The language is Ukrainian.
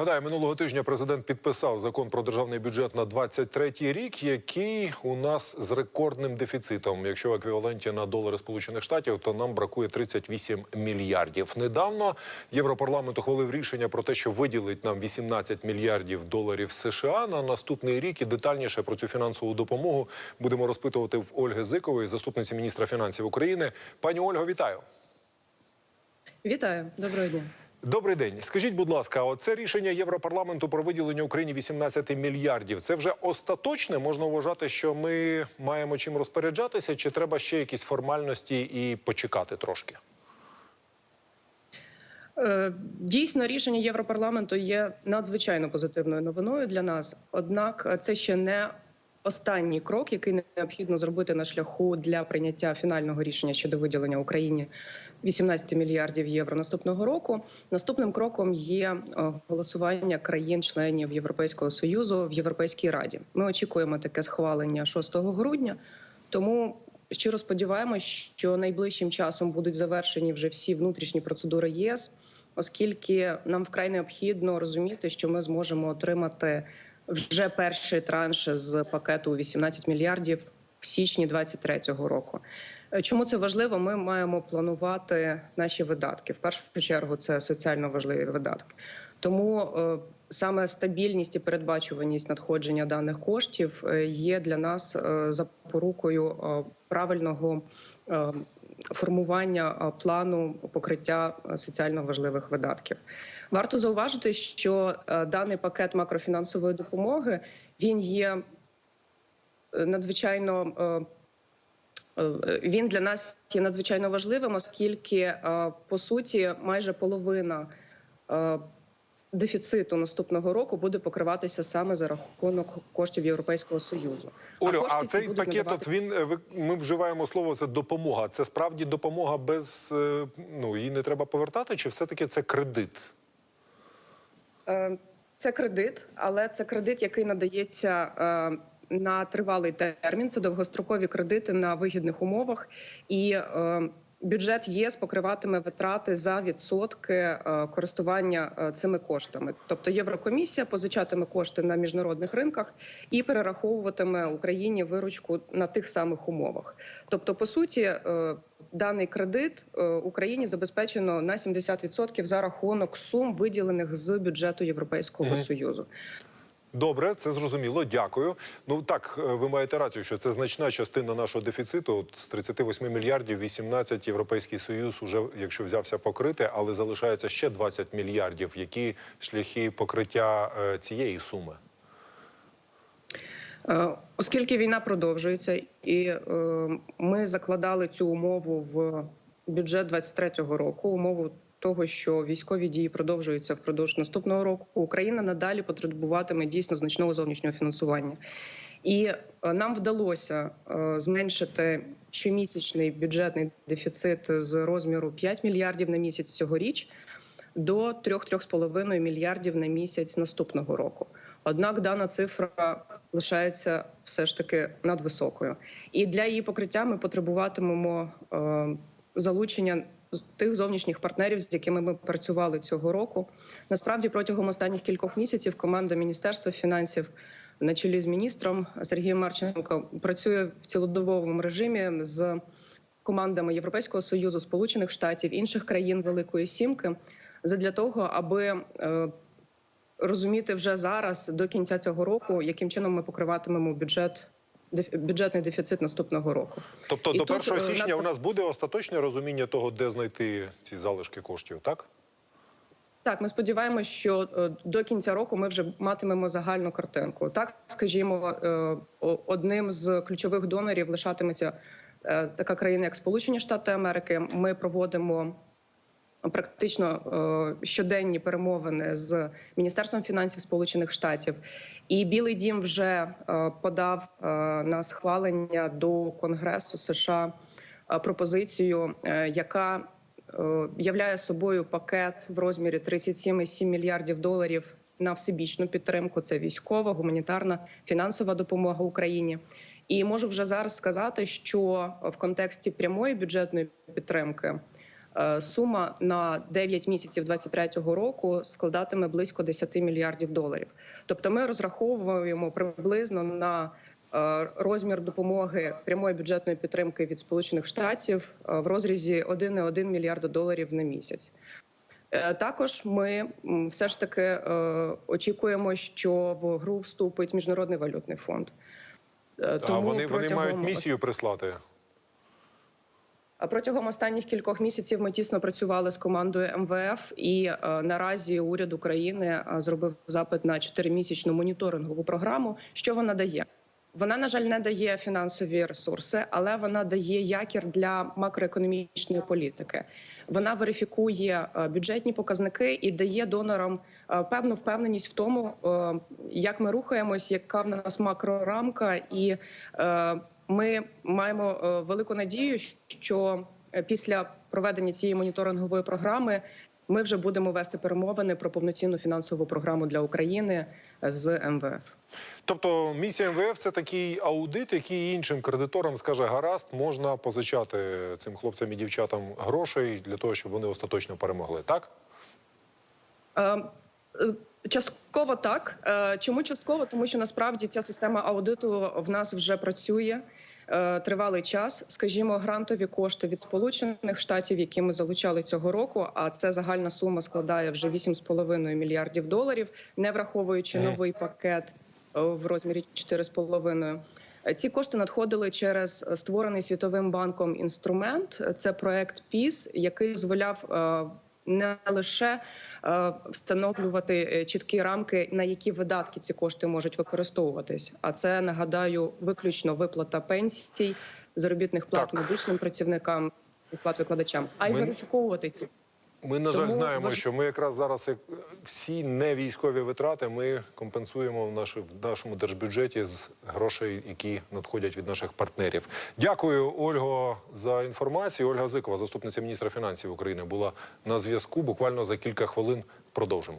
Гадаю, минулого тижня президент підписав закон про державний бюджет на 23 рік, який у нас з рекордним дефіцитом. Якщо в еквіваленті на долари Сполучених Штатів, то нам бракує 38 мільярдів. Недавно Європарламент ухвалив рішення про те, що виділить нам 18 мільярдів доларів США на наступний рік. І детальніше про цю фінансову допомогу будемо розпитувати в Ольги Зикової, заступниці міністра фінансів України. Пані Ольго, вітаю. Вітаю, доброго дня. Добрий день. Скажіть, будь ласка, оце рішення Європарламенту про виділення Україні 18 мільярдів. Це вже остаточне. Можна вважати, що ми маємо чим розпоряджатися, чи треба ще якісь формальності і почекати трошки? Е, Дійсно, рішення Європарламенту є надзвичайно позитивною новиною для нас. Однак, е, це ще не останній крок, який необхідно зробити на шляху для прийняття фінального рішення щодо виділення Україні 18 мільярдів євро наступного року. Наступним кроком є е, голосування країн-членів Європейського союзу в Європейській раді. Ми очікуємо таке схвалення 6 грудня. Тому щиро сподіваємось, що найближчим часом будуть завершені вже всі внутрішні процедури єС, оскільки нам вкрай необхідно розуміти, що ми зможемо отримати вже перший транш з пакету у 18 мільярдів в січні 2023 року. Е, Чому це важливо? Ми маємо планувати наші видатки. В першу чергу це соціально важливі видатки. Тому е, саме стабільність і передбачуваність надходження даних коштів е, є для нас запорукою правильного формування плану покриття соціально важливих видатків. Варто зауважити, що е, даний пакет макрофінансової допомоги він є е, надзвичайно. е, Він для нас є надзвичайно важливим, оскільки по суті майже половина дефіциту наступного року буде покриватися саме за рахунок коштів Європейського союзу. Олю, кошти а цей пакет, надавати- от він е, ми вживаємо слово це допомога. Це справді допомога без е, ну її не треба повертати, чи все таки це кредит? Е, Це кредит, але це кредит, який надається на тривалий термін. Це довгострокові кредити на вигідних умовах, і е, бюджет ЄС покриватиме витрати за відсотки е, користування е, цими коштами. Тобто Єврокомісія позичатиме кошти на міжнародних ринках і перераховуватиме Україні виручку на тих самих умовах. Тобто, по суті, е, даний кредит Україні забезпечено на 70% за рахунок сум, виділених з бюджету Європейського Мгм. союзу. Добре, це зрозуміло. Дякую. Ну так, е, ви маєте рацію, що це значна частина нашого дефіциту. От з 38 мільярдів 18 Європейський Союз уже, якщо взявся покрити, але залишається ще 20 мільярдів. Які шляхи покриття е, цієї суми? Е, Оскільки війна продовжується, і ми закладали цю умову в бюджет 23-го року, умову того, що військові дії продовжуються впродовж наступного року, Україна надалі потребуватиме дійсно значного зовнішнього фінансування. І е, нам вдалося е, зменшити щомісячний бюджетний дефіцит з розміру 5 мільярдів на місяць цьогоріч до 3-3,5 мільярдів на місяць наступного року. Однак дана цифра лишається все ж таки надвисокою, і для її покриття ми потребуватимемо е, залучення тих зовнішніх партнерів, з якими ми працювали цього року. Насправді, протягом останніх кількох місяців команда Міністерства фінансів на чолі з міністром Сергієм Марченко працює в цілодобовому режимі з командами Європейського союзу, Сполучених Штатів, інших країн Великої Сімки, задля того, аби е, розуміти вже зараз до кінця цього року, яким чином ми покриватимемо бюджет бюджетний дефіцит наступного року. Тобто І до 1 е, січня у нас буде остаточне розуміння того, де знайти ці залишки коштів, так? Так, ми сподіваємося, що е, до кінця року ми вже матимемо загальну картинку. Так, скажімо, е, одним з ключових донорів лишатиметься така країна, як Сполучені Штати Америки. Ми проводимо практично е, щоденні перемовини з міністерством фінансів Сполучених Штатів, і Білий Дім вже е, подав е, на схвалення до Конгресу США пропозицію, яка являє собою пакет в розмірі 37,7 мільярдів доларів на всебічну підтримку. Це військова, гуманітарна, фінансова допомога Україні. І можу вже зараз сказати, що в контексті прямої бюджетної підтримки сума на 9 місяців 2023 року складатиме близько 10 мільярдів доларів. Тобто, ми розраховуємо приблизно на е, розмір допомоги прямої бюджетної підтримки від Сполучених Штатів е, в розрізі 1,1 мільярда доларів на місяць. Е, Також ми все ж таки е, очікуємо, що в гру вступить міжнародний валютний фонд. Е, А вони, вони мають місію прислати. Протягом останніх кількох місяців ми тісно працювали з командою МВФ, і е, наразі уряд України е, зробив запит на чотиримісячну моніторингову програму. Що вона дає? Вона, на жаль, не дає фінансові ресурси, але вона дає якір для макроекономічної політики. Вона верифікує е, бюджетні показники і дає донорам певну впевненість в тому, як ми рухаємось, яка в нас макрорамка, і ми маємо е, велику надію, що е, після проведення цієї моніторингової програми ми вже будемо вести перемовини про повноцінну фінансову програму для України з МВФ. Тобто місія МВФ це такий аудит, який іншим кредиторам скаже, гаразд, можна позичати цим хлопцям і дівчатам грошей для того, щоб вони остаточно перемогли. Так? Е, е, Частково так. Е, Чому частково? Тому що насправді ця система аудиту в нас вже працює е, тривалий час. Скажімо, грантові кошти від Сполучених Штатів, які ми залучали цього року. А це загальна сума складає вже 8,5 мільярдів доларів, не враховуючи новий пакет е, в розмірі 4,5. Е, Ці кошти надходили через е, створений світовим банком інструмент. Це проект ПІС, який дозволяв е, не лише е, встановлювати е, чіткі рамки, на які видатки ці кошти можуть використовуватись. А це нагадаю виключно виплата пенсій, заробітних плат Так. медичним працівникам, плат викладачам, а й Ми- верифіковувати ці. Ми, на жаль, Тому знаємо, що ми якраз зараз як всі невійськові витрати ми компенсуємо в, наші, в нашому держбюджеті з грошей, які надходять від наших партнерів. Дякую, Ольго, за інформацію. Ольга Зикова, заступниця міністра фінансів України, була на зв'язку. Буквально за кілька хвилин продовжимо.